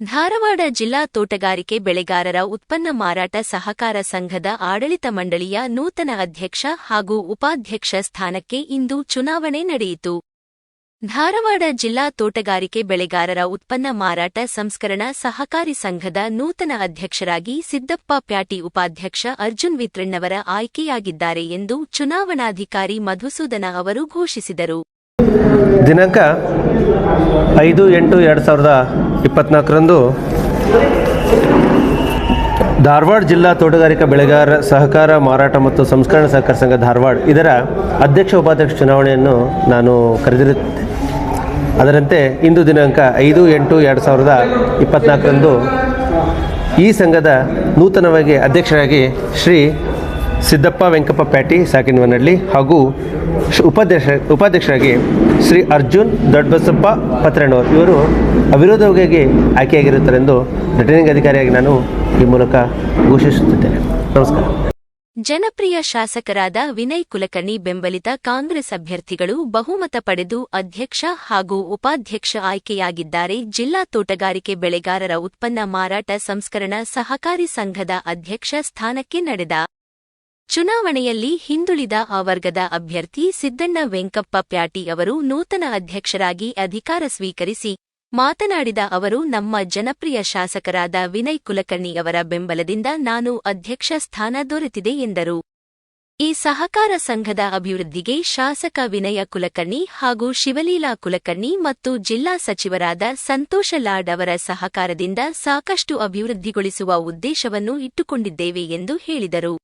ಧಾರವಾಡ ಜಿಲ್ಲಾ ತೋಟಗಾರಿಕೆ ಬೆಳೆಗಾರರ ಉತ್ಪನ್ನ ಮಾರಾಟ ಸಹಕಾರ ಸಂಘದ ಆಡಳಿತ ಮಂಡಳಿಯ ನೂತನ ಅಧ್ಯಕ್ಷ ಹಾಗೂ ಉಪಾಧ್ಯಕ್ಷ ಸ್ಥಾನಕ್ಕೆ ಇಂದು ಚುನಾವಣೆ ನಡೆಯಿತು. ಧಾರವಾಡ ಜಿಲ್ಲಾ ತೋಟಗಾರಿಕೆ ಬೆಳೆಗಾರರ ಉತ್ಪನ್ನ ಮಾರಾಟ ಸಂಸ್ಕರಣಾ ಸಹಕಾರಿ ಸಂಘದ ನೂತನ ಅಧ್ಯಕ್ಷರಾಗಿ ಸಿದ್ದಪ್ಪ ಪ್ಯಾಟಿ ಉಪಾಧ್ಯಕ್ಷ ಅರ್ಜುನ್ ವಿತ್ರಣ್ಣವರ ಆಯ್ಕೆಯಾಗಿದ್ದಾರೆ ಎಂದು ಚುನಾವಣಾಧಿಕಾರಿ ಮಧುಸೂದನ ಅವರು ಘೋಷಿಸಿದರು. ದಿನಾಂಕ ಐದು ಎಂಟು ಎರಡು ಸಾವಿರದ ಇಪ್ಪತ್ನಾಲ್ಕರಂದು ಧಾರವಾಡ ಜಿಲ್ಲಾ ತೋಟಗಾರಿಕಾ ಬೆಳೆಗಾರ ಸಹಕಾರ, ಮಾರಾಟ ಮತ್ತು ಸಂಸ್ಕರಣ ಸಹಕಾರ ಸಂಘ ಧಾರವಾಡ ಇದರ ಅಧ್ಯಕ್ಷ, ಉಪಾಧ್ಯಕ್ಷ ಚುನಾವಣೆಯನ್ನು ನಾನು ಕರೆದಿರುತ್ತೇನೆ. ಅದರಂತೆ ಇಂದು ದಿನಾಂಕ ಐದು ಎಂಟು ಎರಡು ಸಾವಿರದ ಇಪ್ಪತ್ನಾಲ್ಕರಂದು ಈ ಸಂಘದ ನೂತನವಾಗಿ ಅಧ್ಯಕ್ಷರಾಗಿ ಶ್ರೀ ಸಿದ್ದಪ್ಪ ವೆಂಕಪ್ಪ ಪ್ಯಾಟಿ, ಸಾಕಿನವನಹಳ್ಳಿ ಹಾಗೂ ಉಪಾಧ್ಯಕ್ಷ ಉಪಾಧ್ಯಕ್ಷರಾಗಿ ಶ್ರೀ ಅರ್ಜುನ್ ದೊಡ್ಡಬಸಪ್ಪ ಪತ್ರಣ್ಣವರು ಇವರು ಅವಿರೋಧವಾಗಿ ಆಯ್ಕೆಯಾಗಿರುತ್ತಾರೆಂದು ರಿಟರ್ನಿಂಗ್ ಅಧಿಕಾರಿಯಾಗಿ ನಾನು ಈ ಮೂಲಕ ಘೋಷಿಸುತ್ತಿದ್ದೇನೆ. ನಮಸ್ಕಾರ. ಜನಪ್ರಿಯ ಶಾಸಕರಾದ ವಿನಯ್ ಕುಲಕರ್ಣಿ ಬೆಂಬಲಿತ ಕಾಂಗ್ರೆಸ್ ಅಭ್ಯರ್ಥಿಗಳು ಬಹುಮತ ಪಡೆದು ಅಧ್ಯಕ್ಷ ಹಾಗೂ ಉಪಾಧ್ಯಕ್ಷ ಆಯ್ಕೆಯಾಗಿದ್ದಾರೆ. ಜಿಲ್ಲಾ ತೋಟಗಾರಿಕೆ ಬೆಳೆಗಾರರ ಉತ್ಪನ್ನ ಮಾರಾಟ ಸಂಸ್ಕರಣಾ ಸಹಕಾರಿ ಸಂಘದ ಅಧ್ಯಕ್ಷ ಸ್ಥಾನಕ್ಕೆ ನಡೆದ ಚುನಾವಣೆಯಲ್ಲಿ ಹಿಂದುಳಿದ ಆ ವರ್ಗದ ಅಭ್ಯರ್ಥಿ ಸಿದ್ದಣ್ಣ ವೆಂಕಪ್ಪ ಪ್ಯಾಟಿ ಅವರು ನೂತನ ಅಧ್ಯಕ್ಷರಾಗಿ ಅಧಿಕಾರ ಸ್ವೀಕರಿಸಿ ಮಾತನಾಡಿದ ಅವರು, ನಮ್ಮ ಜನಪ್ರಿಯ ಶಾಸಕರಾದ ವಿನಯ್ ಕುಲಕರ್ಣಿ ಅವರ ಬೆಂಬಲದಿಂದ ನಾನು ಅಧ್ಯಕ್ಷ ಸ್ಥಾನ ದೊರೆತಿದೆ ಎಂದರು. ಈ ಸಹಕಾರ ಸಂಘದ ಅಭಿವೃದ್ಧಿಗೆ ಶಾಸಕ ವಿನಯ ಕುಲಕರ್ಣಿ ಹಾಗೂ ಶಿವಲೀಲಾ ಕುಲಕರ್ಣಿ ಮತ್ತು ಜಿಲ್ಲಾ ಸಚಿವರಾದ ಸಂತೋಷ ಲಾಡ್ ಅವರ ಸಹಕಾರದಿಂದ ಸಾಕಷ್ಟು ಅಭಿವೃದ್ಧಿಗೊಳಿಸುವ ಉದ್ದೇಶವನ್ನು ಇಟ್ಟುಕೊಂಡಿದ್ದೇವೆ ಎಂದು ಹೇಳಿದರು.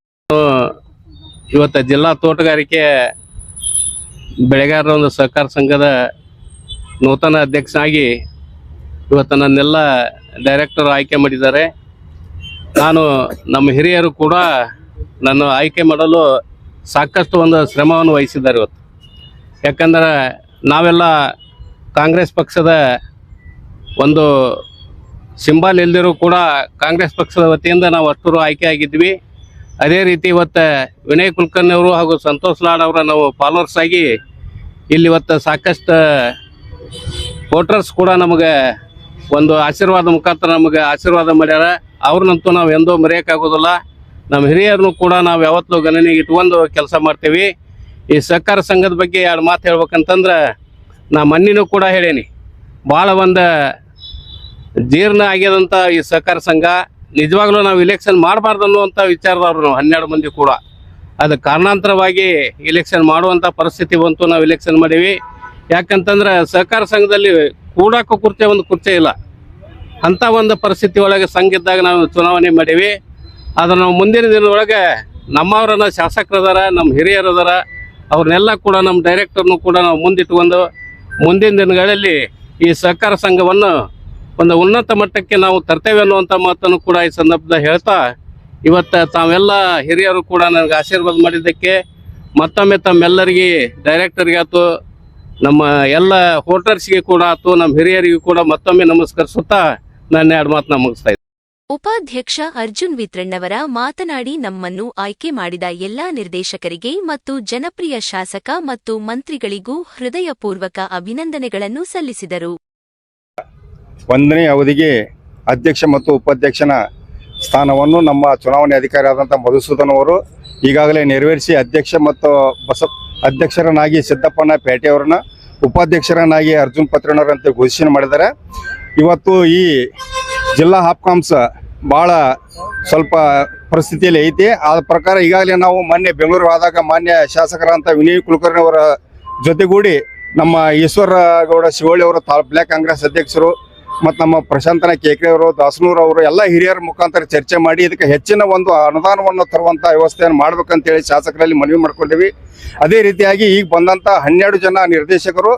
ಇವತ್ತು ಜಿಲ್ಲಾ ತೋಟಗಾರಿಕೆ ಬೆಳೆಗಾರರ ಒಂದು ಸಹಕಾರ ಸಂಘದ ನೂತನ ಅಧ್ಯಕ್ಷನಾಗಿ ಇವತ್ತು ನನ್ನೆಲ್ಲ ಡೈರೆಕ್ಟರ್ ಆಯ್ಕೆ ಮಾಡಿದ್ದಾರೆ. ನಾನು ನಮ್ಮ ಹಿರಿಯರು ಕೂಡ ನನ್ನ ಆಯ್ಕೆ ಮಾಡಲು ಸಾಕಷ್ಟು ಒಂದು ಶ್ರಮವನ್ನು ವಹಿಸಿದ್ದಾರೆ ಇವತ್ತು. ಯಾಕಂದ್ರೆ ನಾವೆಲ್ಲ ಕಾಂಗ್ರೆಸ್ ಪಕ್ಷದ ಒಂದು ಸಿಂಬಲ್ ಇಲ್ದಿರೂ ಕೂಡ ಕಾಂಗ್ರೆಸ್ ಪಕ್ಷದ ವತಿಯಿಂದ ನಾವು ಅಷ್ಟರು ಆಯ್ಕೆ ಆಗಿದ್ವಿ. ಅದೇ ರೀತಿ ಇವತ್ತು ವಿನಯ್ ಕುಲಕರ್ಣಿ ಅವರು ಹಾಗೂ ಸಂತೋಷ್ ಲಾಡ್ ಅವರ ನಾವು ಫಾಲೋವರ್ಸ್ ಆಗಿ ಇಲ್ಲಿ ಇವತ್ತು ಸಾಕಷ್ಟು ವೋಟರ್ಸ್ ಕೂಡ ನಮಗೆ ಒಂದು ಆಶೀರ್ವಾದ ಮುಖಾಂತರ ನಮಗೆ ಆಶೀರ್ವಾದ ಮಾಡ್ಯಾರ. ಅವ್ರನ್ನಂತೂ ನಾವು ಎಂದೂ ಮರೆಯೋಕ್ಕಾಗೋದಿಲ್ಲ. ನಮ್ಮ ಹಿರಿಯರನ್ನು ಕೂಡ ನಾವು ಯಾವತ್ತೂ ಗಣನೆಗೆ ಇಟ್ಕೊಂಡು ಕೆಲಸ ಮಾಡ್ತೀವಿ. ಈ ಸಹಕಾರ ಸಂಘದ ಬಗ್ಗೆ ಎರಡು ಮಾತು ಹೇಳ್ಬೇಕಂತಂದ್ರೆ ನಾ ಮನ್ನಿನೂ ಕೂಡ ಹೇಳೇನಿ. ಭಾಳ ಒಂದು ಜೀರ್ಣ ಆಗ್ಯದಂಥ ಈ ಸಹಕಾರ ಸಂಘ. ನಿಜವಾಗ್ಲೂ ನಾವು ಇಲೆಕ್ಷನ್ ಮಾಡಬಾರ್ದು ಅನ್ನುವಂಥ ವಿಚಾರದವ್ರು ನಾವು ಹನ್ನೆರಡು ಮಂದಿ ಕೂಡ. ಅದು ಕಾರಣಾಂತರವಾಗಿ ಇಲೆಕ್ಷನ್ ಮಾಡುವಂಥ ಪರಿಸ್ಥಿತಿ ಬಂತು, ನಾವು ಇಲೆಕ್ಷನ್ ಮಾಡೀವಿ. ಯಾಕಂತಂದ್ರೆ ಸಹಕಾರ ಸಂಘದಲ್ಲಿ ಕೂಡಕ್ಕೂ ಕುರ್ಚೆ, ಒಂದು ಕುರ್ಚೆ ಇಲ್ಲ. ಅಂಥ ಒಂದು ಪರಿಸ್ಥಿತಿ ಒಳಗೆ ಸಂಘ ಇದ್ದಾಗ ನಾವು ಚುನಾವಣೆ ಮಾಡೀವಿ. ಆದ್ರೆ ನಾವು ಮುಂದಿನ ದಿನದೊಳಗೆ ನಮ್ಮವರನ್ನ ಶಾಸಕರದಾರ ನಮ್ಮ ಹಿರಿಯರದಾರ ಅವ್ರನ್ನೆಲ್ಲ ಕೂಡ ನಮ್ಮ ಡೈರೆಕ್ಟರ್ನು ಕೂಡ ನಾವು ಮುಂದಿಟ್ಕೊಂಡು ಮುಂದಿನ ದಿನಗಳಲ್ಲಿ ಈ ಸಹಕಾರ ಸಂಘವನ್ನು ಒಂದು ಉನ್ನತ ಮಟ್ಟಕ್ಕೆ ನಾವು ತರ್ತೇವೆ ಅನ್ನುವಂಥ ಮಾತನ್ನು ಕೂಡ ಈ ಸಂದರ್ಭದಲ್ಲಿ ಹೇಳ್ತಾ, ಇವತ್ತು ತಾವೆಲ್ಲ ಹಿರಿಯರು ಕೂಡ ನನಗೆ ಆಶೀರ್ವಾದ ಮಾಡಿದ್ದಕ್ಕೆ ಮತ್ತೊಮ್ಮೆ ತಮ್ಮೆಲ್ಲರಿಗೆ ಡೈರೆಕ್ಟರ್ಗೆ ಆಯ್ತು, ನಮ್ಮ ಎಲ್ಲ ಹೋಟರ್ಸ್ಗೆ ಕೂಡ ಆಯ್ತು, ನಮ್ಮ ಹಿರಿಯರಿಗೂ ಕೂಡ ಮತ್ತೊಮ್ಮೆ ನಮಸ್ಕರಿಸುತ್ತಾ ನನ್ನ ಎರಡು ಮಾತನ್ನ ಮುಗಿಸ್ತಾ ಇದ್ದೆ ಉಪಾಧ್ಯಕ್ಷ ಅರ್ಜುನ್ ವಿತ್ರಣ್ಣವರ ಮಾತನಾಡಿ ನಮ್ಮನ್ನು ಆಯ್ಕೆ ಮಾಡಿದ ಎಲ್ಲಾ ನಿರ್ದೇಶಕರಿಗೆ ಮತ್ತು ಜನಪ್ರಿಯ ಶಾಸಕ ಮತ್ತು ಮಂತ್ರಿಗಳಿಗೂ ಹೃದಯಪೂರ್ವಕ ಅಭಿನಂದನೆಗಳನ್ನು ಸಲ್ಲಿಸಿದರು. ಒಂದನೇ ಅವಧಿಗೆ ಅಧ್ಯಕ್ಷ ಮತ್ತು ಉಪಾಧ್ಯಕ್ಷನ ಸ್ಥಾನವನ್ನು ನಮ್ಮ ಚುನಾವಣೆ ಅಧಿಕಾರಿ ಆದಂಥ ಮಧುಸೂದನ್ ಅವರು ಈಗಾಗಲೇ ನೆರವೇರಿಸಿ ಅಧ್ಯಕ್ಷ ಮತ್ತು ಬಸ ಅಧ್ಯಕ್ಷರನ್ನಾಗಿ ಸಿದ್ದಪ್ಪನ ಪೇಟೆ ಅವರನ್ನು, ಉಪಾಧ್ಯಕ್ಷರನ್ನಾಗಿ ಅರ್ಜುನ್ ಪತ್ರಣ್ಣವರಂತೆ ಘೋಷಣೆ ಮಾಡಿದ್ದಾರೆ. ಇವತ್ತು ಈ ಜಿಲ್ಲಾ ಹಾಪ್ಕಾಮ್ಸ್ ಭಾಳ ಸ್ವಲ್ಪ ಪರಿಸ್ಥಿತಿಯಲ್ಲಿ ಐತಿ. ಆದ ಪ್ರಕಾರ ಈಗಾಗಲೇ ನಾವು ಮೊನ್ನೆ ಬೆಂಗಳೂರು ಆದಾಗ ಮಾನ್ಯ ಶಾಸಕರಂತ ವಿನಯ್ ಕುಲಕರ್ಣಿ ಅವರ ಜೊತೆಗೂಡಿ ನಮ್ಮ ಈಶ್ವರ ಗೌಡ ಶಿವಳ್ಳಿ ಅವರು ತಾ ಬ್ಲಾಕ್ ಕಾಂಗ್ರೆಸ್ ಅಧ್ಯಕ್ಷರು ಮತ್ತು ನಮ್ಮ ಪ್ರಶಾಂತನ ಕೇಕ್ರೆ ಅವರು, ದಾಸನೂರ್ ಅವರು, ಎಲ್ಲ ಹಿರಿಯರ ಮುಖಾಂತರ ಚರ್ಚೆ ಮಾಡಿ ಇದಕ್ಕೆ ಹೆಚ್ಚಿನ ಒಂದು ಅನುದಾನವನ್ನು ತರುವಂಥ ವ್ಯವಸ್ಥೆಯನ್ನು ಮಾಡಬೇಕಂತೇಳಿ ಶಾಸಕರಲ್ಲಿ ಮನವಿ ಮಾಡ್ಕೊಂಡಿವಿ. ಅದೇ ರೀತಿಯಾಗಿ ಈಗ ಬಂದಂಥ ಹನ್ನೆರಡು ಜನ ನಿರ್ದೇಶಕರು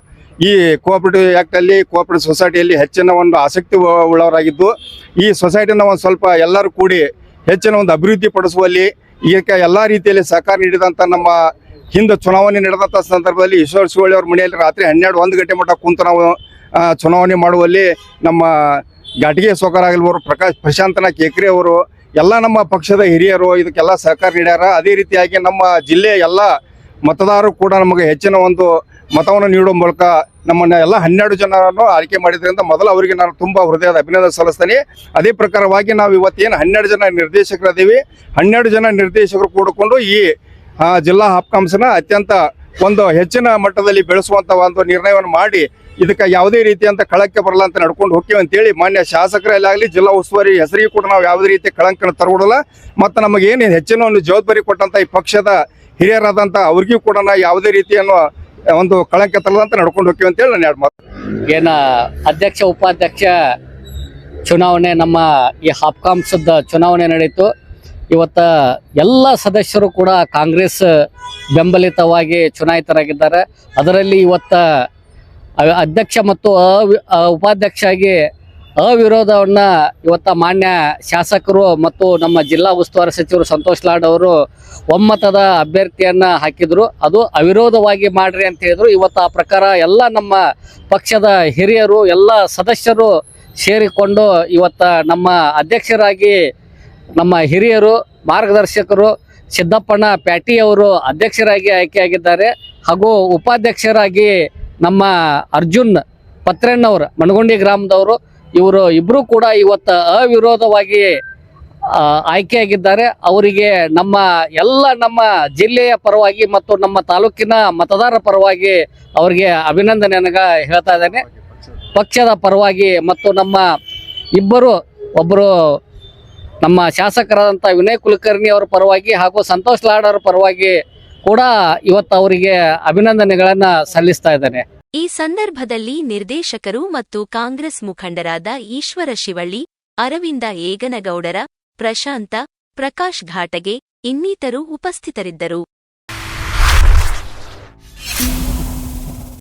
ಈ ಕೋಆಪರೇಟಿವ್ ಆ್ಯಕ್ಟಲ್ಲಿ ಕೋಆಪರೇಟಿವ್ ಸೊಸೈಟಿಯಲ್ಲಿ ಹೆಚ್ಚಿನ ಒಂದು ಆಸಕ್ತಿ ಉಳ್ಳವರಾಗಿದ್ದು, ಈ ಸೊಸೈಟಿನ ಒಂದು ಸ್ವಲ್ಪ ಎಲ್ಲರೂ ಕೂಡಿ ಹೆಚ್ಚಿನ ಒಂದು ಅಭಿವೃದ್ಧಿ ಪಡಿಸುವಲ್ಲಿ ಇದಕ್ಕೆ ಎಲ್ಲ ರೀತಿಯಲ್ಲಿ ಸಹಕಾರ ನೀಡಿದಂಥ ನಮ್ಮ ಹಿಂದೆ ಚುನಾವಣೆ ನಡೆದಂಥ ಸಂದರ್ಭದಲ್ಲಿ ಈಶ್ವರ ಶಿವಳ್ಳಿ ಅವ್ರ ಮನೆಯಲ್ಲಿ ರಾತ್ರಿ ಹನ್ನೆರಡು, ಒಂದು ಗಂಟೆ ಮಟ್ಟ ಕುಂತು ನಾವು ಚುನಾವಣೆ ಮಾಡುವಲ್ಲಿ ನಮ್ಮ ಘಾಟಿಗೆ ಸೋಕರಾಗಲ್ವರು ಪ್ರಕಾಶ್ ಪ್ರಶಾಂತನ ಕೇಕ್ರಿ ಅವರು, ಎಲ್ಲ ನಮ್ಮ ಪಕ್ಷದ ಹಿರಿಯರು, ಇದಕ್ಕೆಲ್ಲ ಸಹಕಾರ ನೀಡ್ಯಾರ. ಅದೇ ರೀತಿಯಾಗಿ ನಮ್ಮ ಜಿಲ್ಲೆಯ ಎಲ್ಲ ಮತದಾರರು ಕೂಡ ನಮಗೆ ಹೆಚ್ಚಿನ ಒಂದು ಮತವನ್ನು ನೀಡುವ ಮೂಲಕ ನಮ್ಮನ್ನ ಎಲ್ಲ ಹನ್ನೆರಡು ಜನರನ್ನು ಆಯ್ಕೆ ಮಾಡಿದ್ರಿಂದ ಮೊದಲು ಅವರಿಗೆ ನಾನು ತುಂಬಾ ಹೃದಯದ ಅಭಿನಂದನೆ ಸಲ್ಲಿಸ್ತೇನೆ. ಅದೇ ಪ್ರಕಾರವಾಗಿ ನಾವು ಇವತ್ತೇನು ಹನ್ನೆರಡು ಜನ ನಿರ್ದೇಶಕರಿದ್ದೀವಿ ಹನ್ನೆರಡು ಜನ ನಿರ್ದೇಶಕರು ಕೂಡಿಕೊಂಡು ಈ ಜಿಲ್ಲಾ ಹಾಪ್ಕಾಮ್ಸ್ನ ಅತ್ಯಂತ ಒಂದು ಹೆಚ್ಚಿನ ಮಟ್ಟದಲ್ಲಿ ಬೆಳೆಸುವಂತ ಒಂದು ನಿರ್ಣಯವನ್ನು ಮಾಡಿ ಇದಕ್ಕೆ ಯಾವುದೇ ರೀತಿಯಂತ ಕಳಕ್ಕೆ ಬರಲ್ಲ ಅಂತ ನಡ್ಕೊಂಡು ಹೋಗ್ತೀವಿ ಅಂತೇಳಿ ಮಾನ್ಯ ಶಾಸಕರಲ್ಲಾಗಲಿ ಜಿಲ್ಲಾ ಉಸ್ತುವಾರಿ ಹೆಸರಿಗೆ ಕೂಡ ನಾವು ಯಾವುದೇ ರೀತಿ ಕಳಂಕನ ತರಗೊಡಲ್ಲ ಮತ್ತು ನಮಗೆ ಏನು ಹೆಚ್ಚಿನ ಒಂದು ಜವಾಬ್ದಾರಿ ಕೊಟ್ಟಂತ ಈ ಪಕ್ಷದ ಹಿರಿಯರಾದಂಥ ಅವ್ರಿಗೂ ಕೂಡ ನಾವು ಯಾವುದೇ ರೀತಿಯನ್ನು ಒಂದು ಕಳಂಕ ತರದಂತ ನಡ್ಕೊಂಡು ಹೋಗ್ತೀವಿ ಅಂತೇಳಿ ನಾನು ಎರಡು ಮಾತು. ಏನ ಅಧ್ಯಕ್ಷ, ಉಪಾಧ್ಯಕ್ಷ ಚುನಾವಣೆ ನಮ್ಮ ಈ ಹಾಪ್ಕಾಮ್ಸದ ಚುನಾವಣೆ ನಡೀತು. ಇವತ್ತ ಎಲ್ಲ ಸದಸ್ಯರು ಕೂಡ ಕಾಂಗ್ರೆಸ್ ಬೆಂಬಲಿತವಾಗಿ ಚುನಾಯಿತರಾಗಿದ್ದಾರೆ. ಅದರಲ್ಲಿ ಇವತ್ತ ಅಧ್ಯಕ್ಷ ಮತ್ತು ಉಪಾಧ್ಯಕ್ಷ ಆಗಿ ಅವಿರೋಧವನ್ನ ಇವತ್ತ ಮಾನ್ಯ ಶಾಸಕರು ಮತ್ತು ನಮ್ಮ ಜಿಲ್ಲಾ ಉಸ್ತುವಾರಿ ಸಚಿವರು ಸಂತೋಷ್ ಲಾಡ್ ಅವರು ಒಮ್ಮತದ ಅಭ್ಯರ್ಥಿಯನ್ನ ಹಾಕಿದ್ರು. ಅದು ಅವಿರೋಧವಾಗಿ ಮಾಡ್ರಿ ಅಂತ ಹೇಳಿದ್ರು. ಇವತ್ತು ಆ ಪ್ರಕಾರ ಎಲ್ಲ ನಮ್ಮ ಪಕ್ಷದ ಹಿರಿಯರು, ಎಲ್ಲ ಸದಸ್ಯರು ಸೇರಿಕೊಂಡು ಇವತ್ತ ನಮ್ಮ ಅಧ್ಯಕ್ಷರಾಗಿ ನಮ್ಮ ಹಿರಿಯರು, ಮಾರ್ಗದರ್ಶಕರು, ಸಿದ್ದಪ್ಪಣ್ಣ ಪ್ಯಾಟಿ ಅವರು ಅಧ್ಯಕ್ಷರಾಗಿ ಆಯ್ಕೆಯಾಗಿದ್ದಾರೆ. ಹಾಗೂ ಉಪಾಧ್ಯಕ್ಷರಾಗಿ ನಮ್ಮ ಅರ್ಜುನ್ ಪತ್ರೆಣ್ಣವರು ಮಣಗುಂಡಿ ಗ್ರಾಮದವರು, ಇವರು ಇಬ್ಬರು ಕೂಡ ಇವತ್ತು ಅವಿರೋಧವಾಗಿ ಆಯ್ಕೆಯಾಗಿದ್ದಾರೆ. ಅವರಿಗೆ ನಮ್ಮ ಎಲ್ಲ ನಮ್ಮ ಜಿಲ್ಲೆಯ ಪರವಾಗಿ ಮತ್ತು ನಮ್ಮ ತಾಲೂಕಿನ ಮತದಾರರ ಪರವಾಗಿ ಅವರಿಗೆ ಅಭಿನಂದನೆಯನ್ನು ಹೇಳ್ತಾ ಇದ್ದೇನೆ. ಪಕ್ಷದ ಪರವಾಗಿ ಮತ್ತು ನಮ್ಮ ಇಬ್ಬರು ಒಬ್ಬರು ನಮ್ಮ ಶಾಸಕರಾದಂಥ ವಿನಯ್ ಕುಲಕರ್ಣಿ ಅವರ ಪರವಾಗಿ ಹಾಗೂ ಸಂತೋಷ್ ಲಾಡ್ ಅವರ ಪರವಾಗಿ ಕೂಡ ಇವತ್ತು ಅವರಿಗೆ ಅಭಿನಂದನೆಗಳನ್ನ ಸಲ್ಲಿಸ್ತಾ ಇದ್ದೇನೆ. ಈ ಸಂದರ್ಭದಲ್ಲಿ ನಿರ್ದೇಶಕರು ಮತ್ತು ಕಾಂಗ್ರೆಸ್ ಮುಖಂಡರಾದ ಈಶ್ವರ ಶಿವಳ್ಳಿ, ಅರವಿಂದ ಏಗನಗೌಡರ, ಪ್ರಶಾಂತ, ಪ್ರಕಾಶ್ ಘಾಟಗೆ ಇನ್ನಿತರು ಉಪಸ್ಥಿತರಿದ್ದರು.